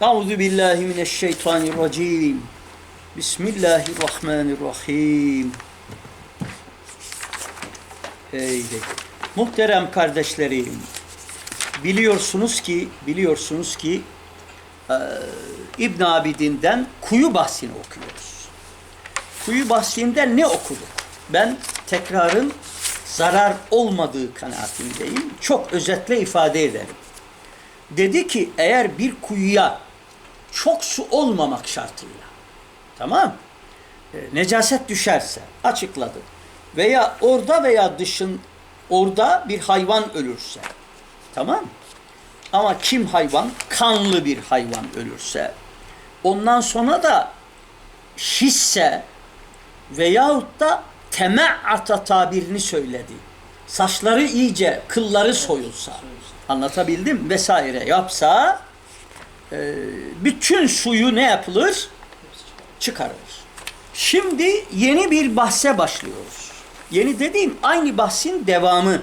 Euzu billahi mineşşeytanirracim. Bismillahirrahmanirrahim. Eydi. Muhterem kardeşlerim, biliyorsunuz ki, biliyorsunuz ki eee, İbn Abidin'den kuyu bahsini okuyoruz. Kuyu bahsinde ne okuduk? Ben tekrarın zarar olmadığı kanaatindeyim. Çok özetle ifade ederim. Dedi ki eğer bir kuyuya çok su olmamak şartıyla. Tamam? E, necaset düşerse açıkladı. Veya orada veya dışın orada bir hayvan ölürse tamam? Ama kim hayvan? Kanlı bir hayvan ölürse ondan sonra da hisse veyahut da teme'ata tabirini söyledi. Saçları iyice, kılları soyulsa, anlatabildim vesaire yapsa, e, bütün suyu ne yapılır? Çıkarılır. Şimdi yeni bir bahse başlıyoruz. Yeni dediğim aynı bahsin devamı.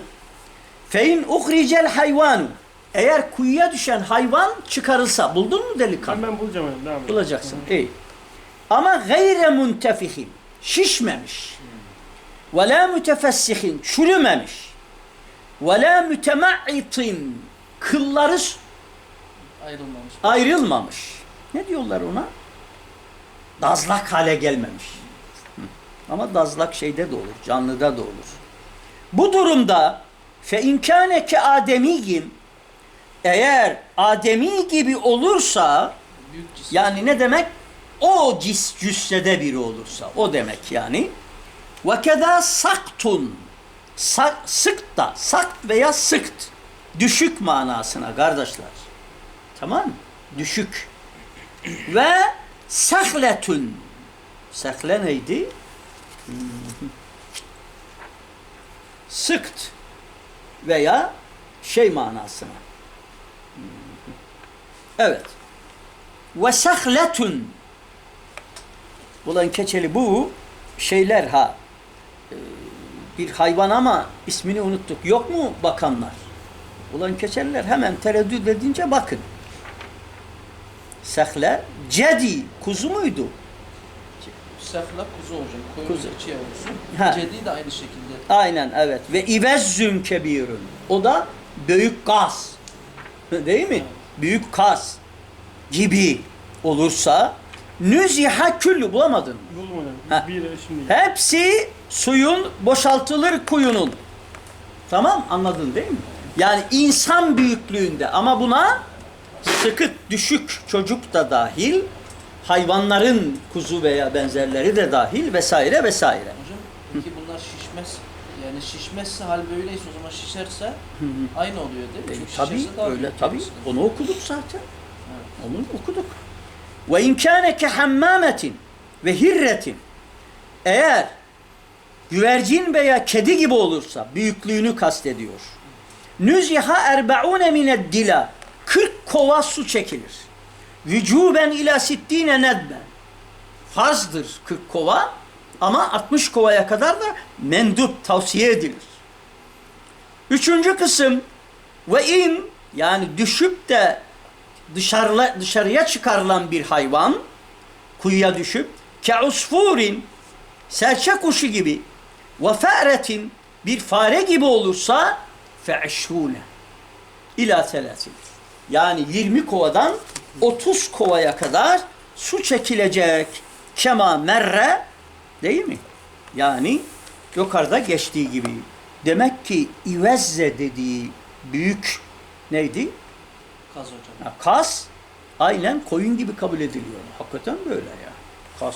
Fein uhricel hayvanu. Eğer kuyuya düşen hayvan çıkarılsa, buldun mu delikanlı? Ben, ben bulacağım hocam. Devam. Bulacaksın. İyi. Ama gayre muntefihin. Şişmemiş. Ve la mütefessihin. Çürümemiş. Ve la mütemaitin. Kılları Ayrılmamış. ayrılmamış. Ne diyorlar ona? Dazlak hale gelmemiş. Hı. Ama dazlak şeyde de olur. Canlıda da olur. Bu durumda fe inkâne ke ademiyin eğer ademi gibi olursa yani ne demek? O cis cüssede biri olursa. O demek yani. Ve keda saktun. Sak, sıkt da. Sakt veya sıkt. Düşük manasına kardeşler. Tamam? Düşük. Ve sahletun. Sahle neydi? Sıkt veya şey manasına. Evet. Ve sahletun. Ulan keçeli bu şeyler ha. Ee, Bir hayvan ama ismini unuttuk. Yok mu bakanlar? Ulan keçeliler hemen tereddüt edince bakın. Sahle cedi kuzu muydu? Sefla kuzu hocam. Koyun Kuzu. içi yavrusu. Ha. Cedi de aynı şekilde. Aynen evet. Ve ivezzün kebirun. O da büyük kas. Değil mi? Büyük kas gibi olursa nüziha küllü bulamadın mı? Hocam. Ha. Bir şimdi. Hepsi suyun boşaltılır kuyunun. Tamam anladın değil mi? Yani insan büyüklüğünde ama buna sıkık düşük çocuk da dahil, hayvanların kuzu veya benzerleri de dahil vesaire vesaire. Hocam peki bunlar şişmez. Yani şişmezse hal böyleyse o zaman şişerse aynı oluyor değil mi? E, Çünkü tabii şişerse daha öyle büyük tabii. yansın. Onu okuduk zaten. Onu okuduk. Ve imkâne ke hammametin ve hirretin. Eğer güvercin veya kedi gibi olursa büyüklüğünü kastediyor. Nüziha erbe'une mined dila. 40 kova su çekilir. Vücuben ila sittine nedben. Farzdır 40 kova ama 60 kovaya kadar da mendup tavsiye edilir. Üçüncü kısım ve in yani düşüp de dışarıla, dışarıya çıkarılan bir hayvan kuyuya düşüp ke usfurin serçe kuşu gibi ve fe'retin bir fare gibi olursa fe eşrune ila selasin yani 20 kovadan 30 kovaya kadar su çekilecek kema merre değil mi? Yani yukarıda geçtiği gibi. Demek ki ivezze dediği büyük neydi? Kaz hocam. Ya kas aynen koyun gibi kabul ediliyor. Hakikaten böyle ya. Kas.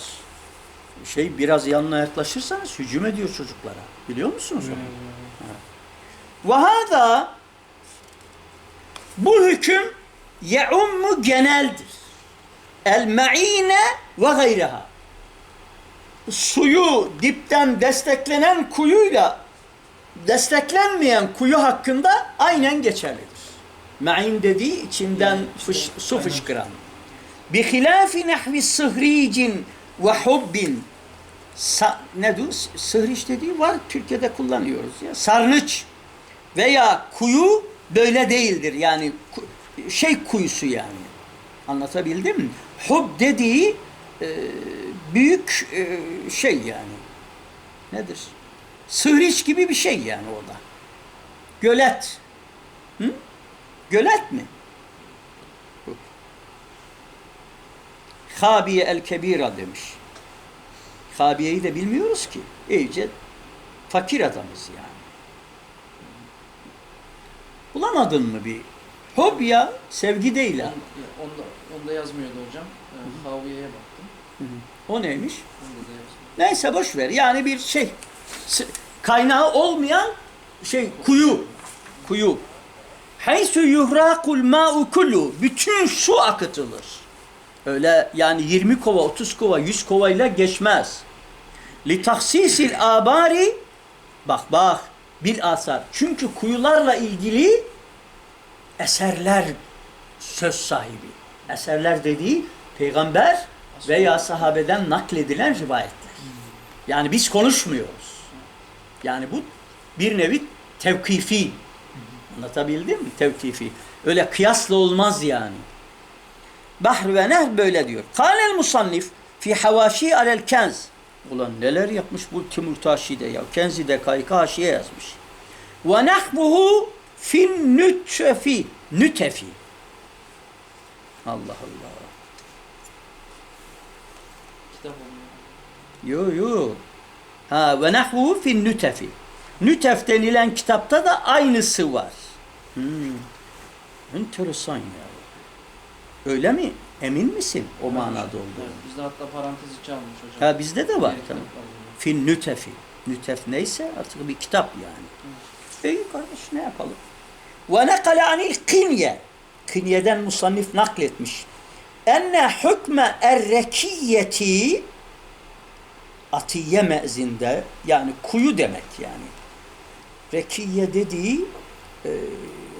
Şey biraz yanına yaklaşırsanız hücum ediyor çocuklara. Biliyor musunuz onu? Ve hâzâ bu hüküm ye'ummu geneldir. El me'ine ve gayreha. Suyu dipten desteklenen kuyuyla desteklenmeyen kuyu hakkında aynen geçerlidir. Me'in dediği içinden fış, su fışkıran. Bi hilafi nehvi sıhricin ve hubbin Sa, ne diyor? Sıhriş dediği var. Türkiye'de kullanıyoruz ya. Sarnıç veya kuyu böyle değildir. Yani şey kuyusu yani. Anlatabildim mi? Hub dediği e, büyük e, şey yani. Nedir? Sıhriç gibi bir şey yani o da. Gölet. Hı? Gölet mi? Habiye el Kebira demiş. Habiye'yi de bilmiyoruz ki. İyice fakir adamız yani. Bulamadın mı bir? Hob ya, sevgi değil ha. On- Onda, onda yazmıyordu hocam. Haviye'ye baktım. O neymiş? Onda da yazmıyor. Neyse boş ver. Yani bir şey kaynağı olmayan şey kuyu. Kuyu. Haysu yuhrakul ma'u kullu. Bütün su akıtılır. Öyle yani 20 kova, 30 kova, 100 kova ile geçmez. Li tahsisil abari bak bak bil asar. Çünkü kuyularla ilgili eserler söz sahibi. Eserler dediği peygamber veya sahabeden nakledilen rivayetler. Yani biz konuşmuyoruz. Yani bu bir nevi tevkifi. Anlatabildim mi? Tevkifi. Öyle kıyasla olmaz yani. Bahr ve Nehr böyle diyor. Kâlel musannif fi havaşi alel kenz. Ulan neler yapmış bu Timur Taşi'de ya. Kenzi de kayka haşiye yazmış. Ve nahbuhu fin nütefi. Nütefi. Allah Allah. Kitap. Yo yo. Ha ve nahvuhu fin nütefi. Nütef denilen kitapta da aynısı var. Hmm. Enteresan ya. Öyle mi? Emin misin o manada Evet, olduğunu? bizde hatta parantez içi almış hocam. Ha bizde de var. Tamam. Fin nütefi. Nütef neyse artık bir kitap yani. İyi kardeş ne yapalım? Ve nekale anil kinye. Kinye'den musannif nakletmiş. Enne hükme errekiyeti atiye mezinde yani kuyu demek yani. Rekiye dediği e,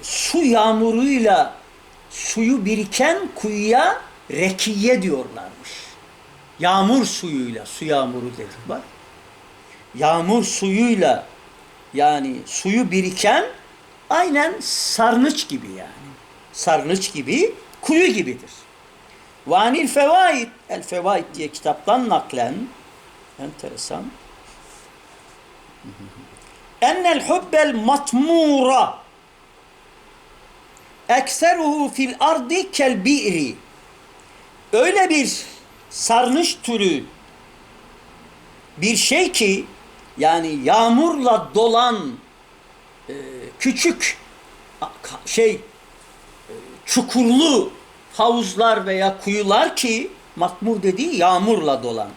su yağmuruyla suyu biriken kuyuya rekiye diyorlarmış. Yağmur suyuyla, su yağmuru dedik bak. Yağmur suyuyla yani suyu biriken aynen sarnıç gibi yani. Sarnıç gibi, kuyu gibidir. Vanil fevaid, el fevaid diye kitaptan naklen enteresan. Ennel hubbel matmura ekseruhu fil ardi kel bi'ri öyle bir sarnıç türü bir şey ki yani yağmurla dolan e, küçük şey e, çukurlu havuzlar veya kuyular ki makmur dediği yağmurla dolan.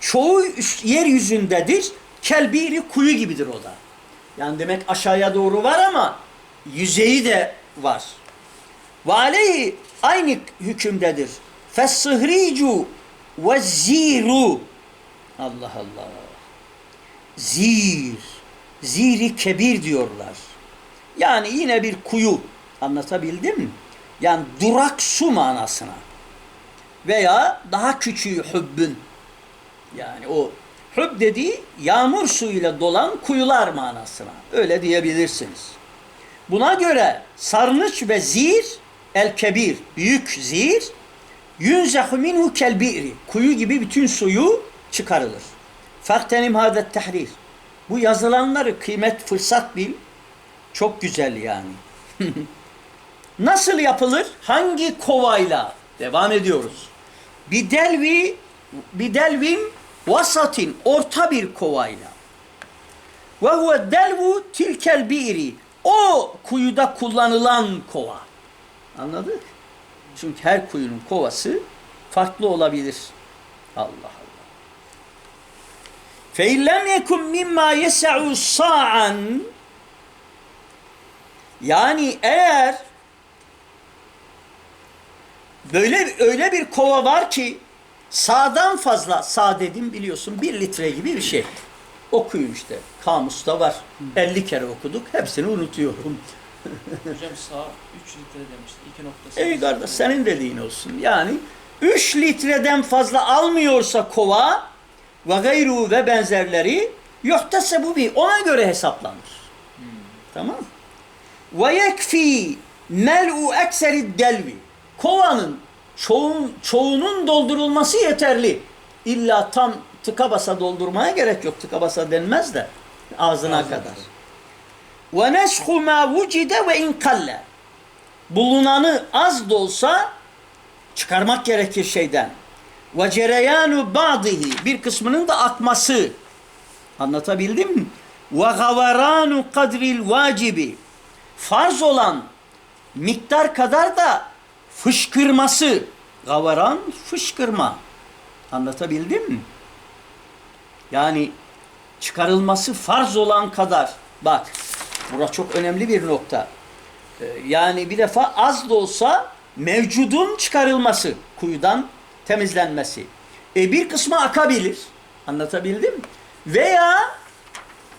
Çoğu üst- yeryüzündedir. Kelbiri kuyu gibidir o da. Yani demek aşağıya doğru var ama yüzeyi de var. Ve aleyhi aynı hükümdedir. Fessıhricu ve ziru. Allah Allah. Zir. Ziri kebir diyorlar. Yani yine bir kuyu. Anlatabildim? Yani durak su manasına. Veya daha küçüğü hübbün. Yani o hübb dediği yağmur suyuyla dolan kuyular manasına. Öyle diyebilirsiniz. Buna göre sarnıç ve zir el kebir büyük zir yunzehu minhu kel kuyu gibi bütün suyu çıkarılır. Faktenim hadet tahrir. Bu yazılanları kıymet fırsat bil. Çok güzel yani. Nasıl yapılır? Hangi kovayla? Devam ediyoruz. Bir delvi bir delvin vasatin orta bir kovayla. Ve huve delvu tilkel bi'ri. O kuyuda kullanılan kova. Anladık? Çünkü her kuyunun kovası farklı olabilir. Allah Allah. Feillem yekum mimma yes'u sa'an yani eğer böyle öyle bir kova var ki sağdan fazla sağ dedim biliyorsun bir litre gibi bir şey. Okuyun işte. Kamusta var. 50 kere okuduk. Hepsini unutuyorum. Hocam sağ 3 litre demişti. 2.8. Ey kardeş senin dediğin olsun. Yani 3 litreden fazla almıyorsa kova ve gayru ve benzerleri yohtase bu bir ona göre hesaplanır. Tamam. Ve yekfi mel'u ekseri delvi. Kovanın çoğun, çoğunun doldurulması yeterli. İlla tam tıka basa doldurmaya gerek yok. Tıka basa denmez de ağzına Ağzına kadar. kadar. Ve neshu ma vucide ve in kalle. Bulunanı az da olsa çıkarmak gerekir şeyden. Ve cereyanu ba'dihi bir kısmının da akması. Anlatabildim mi? Ve gavaranu kadril vacibi. Farz olan miktar kadar da fışkırması. Gavaran fışkırma. Anlatabildim mi? Yani çıkarılması farz olan kadar. Bak, bura çok önemli bir nokta. Ee, Yani bir defa az da olsa mevcudun çıkarılması, kuyudan temizlenmesi. E bir kısmı akabilir. Anlatabildim? Veya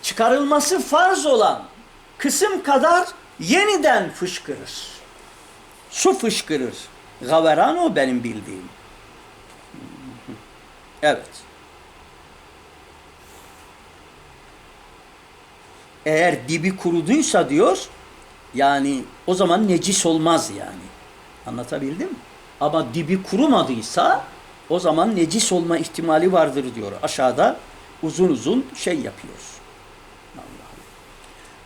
çıkarılması farz olan kısım kadar yeniden fışkırır. Su fışkırır. Gaveran o benim bildiğim. Evet. Eğer dibi kuruduysa diyor, yani o zaman necis olmaz yani. Anlatabildim mi? Ama dibi kurumadıysa o zaman necis olma ihtimali vardır diyor. Aşağıda uzun uzun şey yapıyor.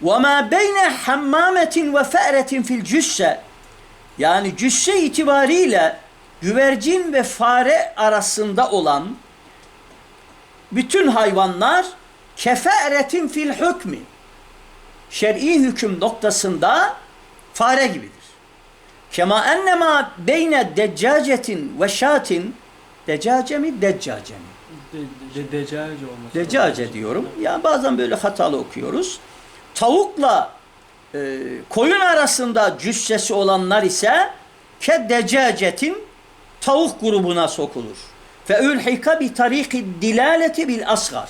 وَمَا بَيْنَ حَمَّامَةٍ وَفَأْرَةٍ fil cüsse Yani cüsse itibariyle güvercin ve fare arasında olan bütün hayvanlar keferetin fil hükmü şer'i hüküm noktasında fare gibidir. Kema ennema beyne deccacetin ve şatin deccace mi deccace mi? De, de, decace olması. Decace diyorum. Ya bazen böyle hatalı okuyoruz. Tavukla e, koyun arasında cüssesi olanlar ise ke decacetin tavuk grubuna sokulur. Fe ülhika bi tariki dilaleti bil asgar.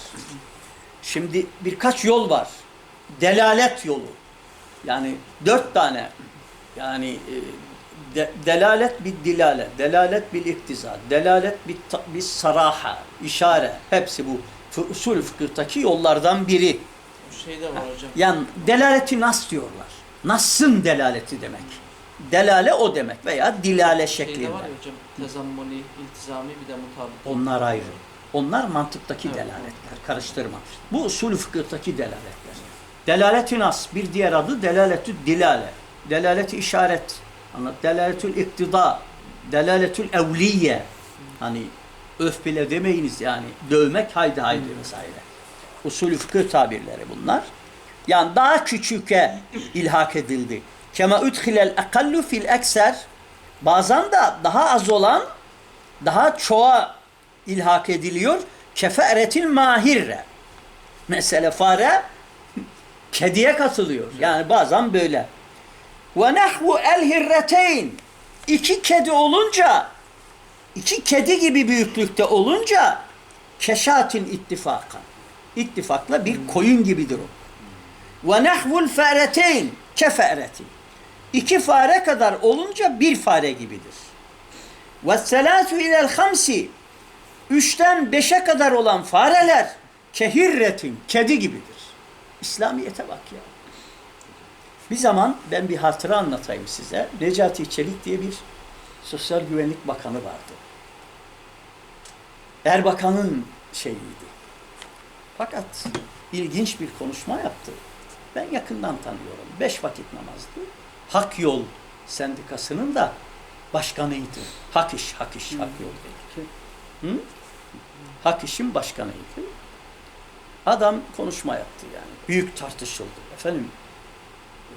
Şimdi birkaç yol var. Delalet yolu. Yani dört tane yani e, de, delalet bir dilale, delalet bil iktiza, delalet bir, bir saraha, işare. Hepsi bu usul fıkıhtaki yollardan biri. Şey de var hocam. Yani delaleti nas diyorlar. Nas'ın delaleti demek. Delale o demek veya dilale Şey de şeklinde. var ya hocam. Tezammuni, iltizami bir de mutabık. Onlar ayrı. Onlar mantıktaki Evet. delaletler. Karıştırma. Bu usul fıkıhtaki delaletler. Delalet-i nas bir diğer adı delaletü dilale. Delalet-i işaret. Anlat. Delaletül iktida. Delaletül evliye. Hani öf bile demeyiniz yani. Dövmek haydi haydi vesaire. Usul fıkıh tabirleri bunlar. Yani daha küçüke ilhak edildi. Kema udkhilel akallu fil ekser. Bazen de daha az olan daha çoğa ilhak ediliyor. Keferetil mahirre. Mesela fare kediye katılıyor. Yani bazen böyle. Ve nahvu el hirreteyn. İki kedi olunca iki kedi gibi büyüklükte olunca keşatin ittifakan. İttifakla bir koyun gibidir o. Ve nahvul fareteyn keferetin. İki fare kadar olunca bir fare gibidir. Ve selatu ilel hamsi. Üçten beşe kadar olan fareler kehirretin, kedi gibidir. İslamiyete bak ya. Bir zaman ben bir hatıra anlatayım size. Necati Çelik diye bir Sosyal Güvenlik Bakanı vardı. Erbakan'ın şeyiydi. Fakat ilginç bir konuşma yaptı. Ben yakından tanıyorum. Beş vakit namazdı. Hak Yol Sendikası'nın da başkanıydı. Hak İş, Hak İş, Hak Yol dedi. Hı? Hak İş'in başkanıydı. Adam konuşma yaptı yani. Büyük tartışıldı. Efendim e,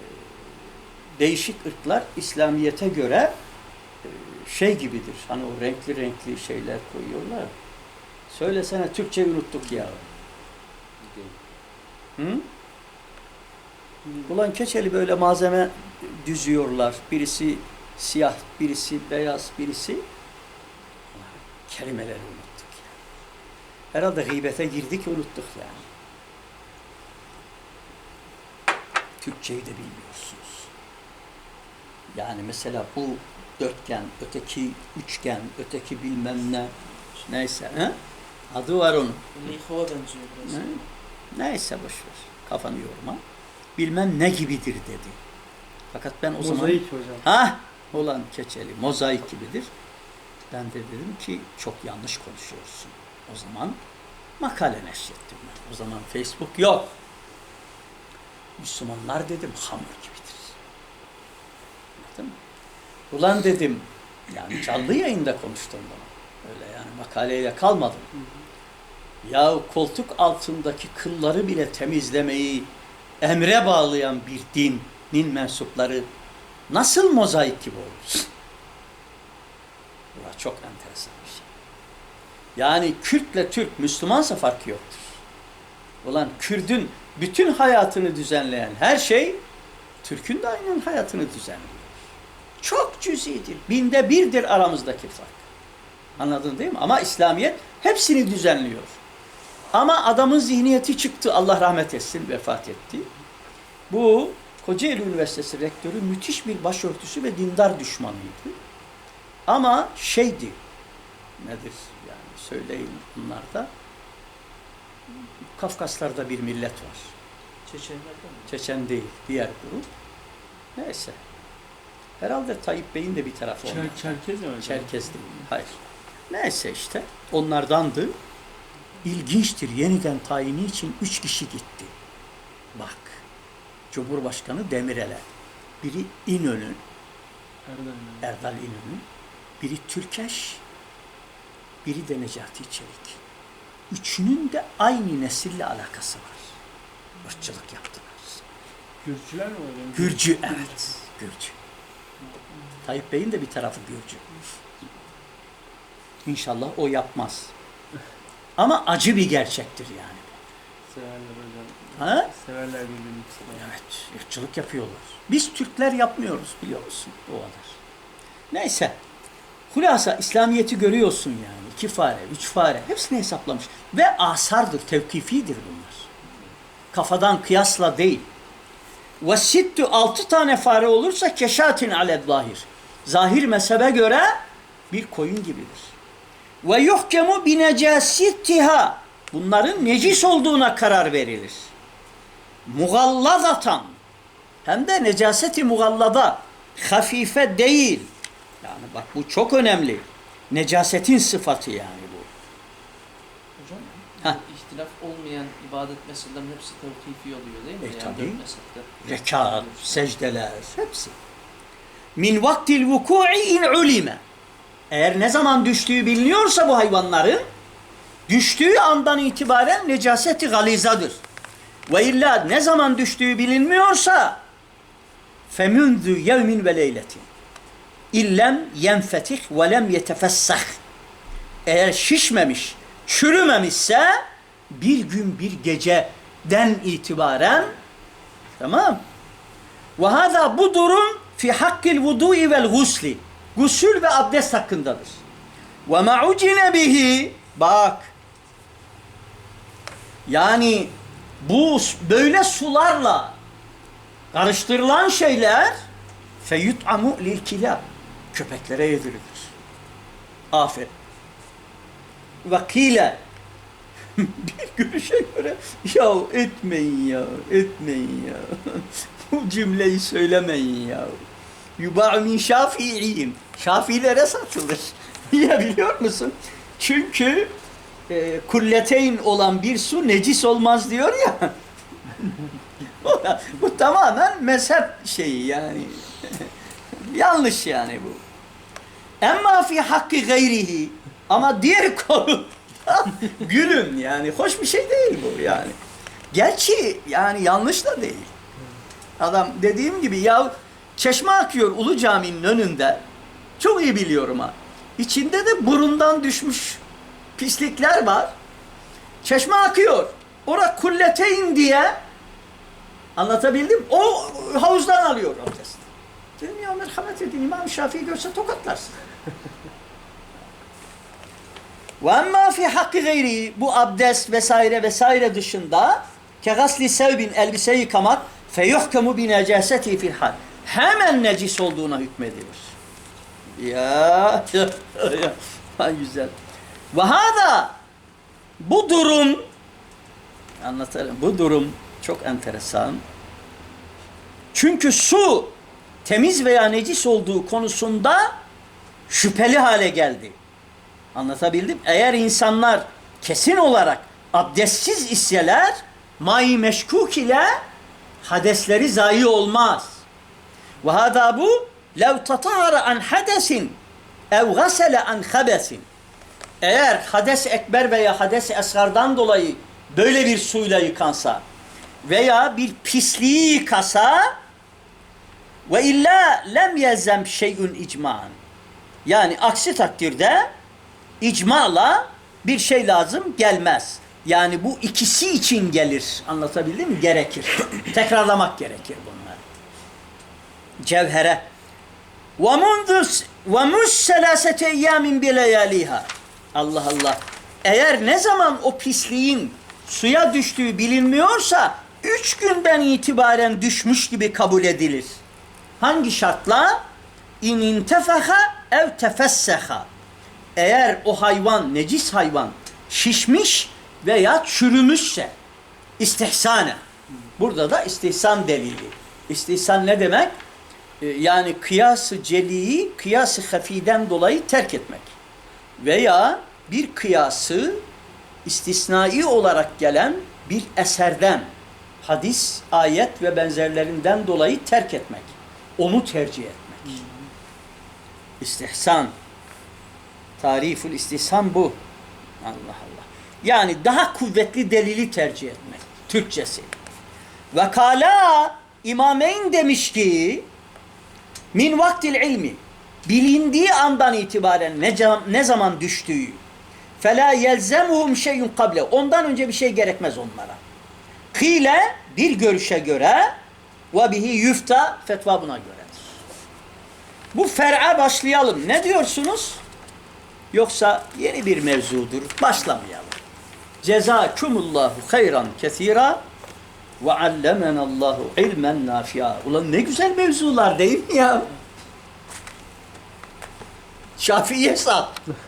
değişik ırklar İslamiyet'e göre e, şey gibidir. Hani o renkli renkli şeyler koyuyorlar. Söylesene Türkçe unuttuk ya. Hı? Ulan keçeli böyle malzeme düzüyorlar. Birisi siyah, birisi beyaz, birisi kelimeleri. Herhalde gıybete girdik unuttuk yani. Türkçeyi de bilmiyorsunuz. Yani mesela bu dörtgen, öteki üçgen, öteki bilmem ne neyse. He? Adı var onun. Lihova benziyor biraz. Hı? Neyse boş ver. Kafanı yorma. Bilmem ne gibidir dedi. Fakat ben o zaman... Mozaik hocam. Ha? Olan keçeli, mozaik gibidir. Ben de dedim ki çok yanlış konuşuyorsun. O zaman makale neşrettim ben. O zaman Facebook yok. Müslümanlar dedim hamur gibidir. Anladın mı? Ulan dedim yani canlı yayında konuştum bunu. Öyle yani makaleyle kalmadım. Ya koltuk altındaki kılları bile temizlemeyi emre bağlayan bir dinin mensupları nasıl mozaik gibi olur? Bu çok enteresan bir şey. Yani Kürtle Türk Müslümansa farkı yoktur. Ulan Kürdün bütün hayatını düzenleyen her şey Türk'ün de aynen hayatını düzenliyor. Çok cüzidir. Binde birdir aramızdaki fark. Anladın değil mi? Ama İslamiyet hepsini düzenliyor. Ama adamın zihniyeti çıktı. Allah rahmet etsin. Vefat etti. Bu Kocaeli Üniversitesi rektörü müthiş bir başörtüsü ve dindar düşmanıydı. Ama şeydi, nedir yani söyleyin bunlar da, Kafkaslarda bir millet var. Çeçenlerden mi? Çeçen değil, diğer grup. Neyse. Herhalde Tayyip Bey'in de bir tarafı onlar. Çer Çerkez mi? Çerkez değil. Hayır. Neyse işte. Onlardandı. İlginçtir. Yeniden tayini için üç kişi gitti. Bak. Cumhurbaşkanı Demirel'e. Biri İnönü, mi? Erdal İnönü. Biri Türkeş. Biri de Necati Çelik. Üçünün de aynı nesille alakası var. Irkçılık yaptılar. Gürcüler mi hocam? Gürcü evet. Gürcü. Tayyip Bey'in de bir tarafı Gürcü. İnşallah o yapmaz. Ama acı bir gerçektir yani. Severler hocam. Ha? Severler birbirini. Evet, ırkçılık yapıyorlar. Biz Türkler yapmıyoruz biliyor musun? O kadar. Neyse. Hulasa İslamiyet'i görüyorsun yani. İki fare, üç fare. Hepsini hesaplamış. Ve asardır, tevkifidir bunlar. Kafadan kıyasla değil. Ve sittü altı tane fare olursa keşatin aled zahir. Zahir mezhebe göre bir koyun gibidir. Ve yuhkemu binecasittiha. Bunların necis olduğuna karar verilir. Mugallazatan. Hem de necaseti mugallada. Hafife değil. Bak bu çok önemli. Necasetin sıfatı yani bu. Hocam Heh. ihtilaf olmayan ibadet meselelerinin hepsi tevkifi oluyor değil mi? E, yani tabii. Rekat, secdeler hepsi. Min vaktil vuku'i in ulime. Eğer ne zaman düştüğü biliniyorsa bu hayvanların düştüğü andan itibaren necaseti galizadır. Ve illa ne zaman düştüğü bilinmiyorsa femünzü yevmin ve leyletin illem yenfetih ve lem yetefessah. Eğer şişmemiş, çürümemişse bir gün bir geceden itibaren tamam. Ve hâzâ bu durum fi hakkil vudu'i vel gusli. Gusül ve abdest hakkındadır. Ve ma'ucine bihi bak. Yani bu böyle sularla karıştırılan şeyler feyut'amu lil kilab köpeklere yedirilir. Aferin. Vakile. Bir görüşe göre ya etmeyin ya etmeyin ya bu cümleyi söylemeyin ya yuba'u min şafi'in şafilere satılır. Niye biliyor musun? Çünkü e, kulleteyn olan bir su necis olmaz diyor ya. Bu tamamen mezhep şeyi yani yanlış yani bu Emma fi hakkı gayrihi ama diğer konu gülüm yani hoş bir şey değil bu yani. Gerçi yani yanlış da değil. Adam dediğim gibi ya çeşme akıyor Ulu Cami'nin önünde. Çok iyi biliyorum ha. İçinde de burundan düşmüş pislikler var. Çeşme akıyor. Ora kulleteyn diye anlatabildim. O havuzdan alıyor abdest. Dedim ya merhamet edin İmam Şafii görse tokatlarsın. Ve emma fi hakkı gayri bu abdest vesaire vesaire dışında ke gasli sevbin elbise yıkamak fe yuhkemu bi necaseti fil hal. Hemen necis olduğuna hükmedilir. Ya, ya, ya güzel. Ve hada bu durum anlatırım. Bu durum çok enteresan. Çünkü su temiz veya necis olduğu konusunda şüpheli hale geldi. Anlatabildim? Eğer insanlar kesin olarak abdestsiz isseler mai meşkuk ile hadesleri zayi olmaz. Ve hada bu lev tatahara an hadesin ev gasele an habesin. Eğer hades ekber veya hades esgardan dolayı böyle bir suyla yıkansa veya bir pisliği yıkasa ve illa lem yezem şeyün icma'an. Yani aksi takdirde icmala bir şey lazım gelmez. Yani bu ikisi için gelir. Anlatabildim mi? Gerekir. Tekrarlamak gerekir bunlar. Cevhere. Ve mundu ve mus selasete eyyamin. Allah Allah. Eğer ne zaman o pisliğin suya düştüğü bilinmiyorsa üç günden itibaren düşmüş gibi kabul edilir. Hangi şartla? İn intefeha ev tefesseha. Eğer o hayvan, necis hayvan şişmiş veya çürümüşse istihsane. Burada da istihsan delili. İstihsan ne demek? Ee, Yani kıyası celiyi kıyası hafiden dolayı terk etmek. Veya bir kıyası istisnai olarak gelen bir eserden, hadis, ayet ve benzerlerinden dolayı terk etmek. Onu tercih etmek. İstihsan. Tarifül istihsan bu. Allah Allah. Yani daha kuvvetli delili tercih etmek. Türkçesi. Ve kala İmameyn demiş ki min vaktil ilmi bilindiği andan itibaren ne, ne zaman düştüğü fela yelzemuhum şeyun kable ondan önce bir şey gerekmez onlara. Kile bir görüşe göre ve bihi yufta fetva buna göredir. Bu fer'a başlayalım. Ne diyorsunuz? Yoksa yeni bir mevzudur. Başlamayalım. Cezakumullahu hayran kesira ve allemenallahu ilmen nafi'a. Ulan ne güzel mevzular değil mi ya? Şafii hesap.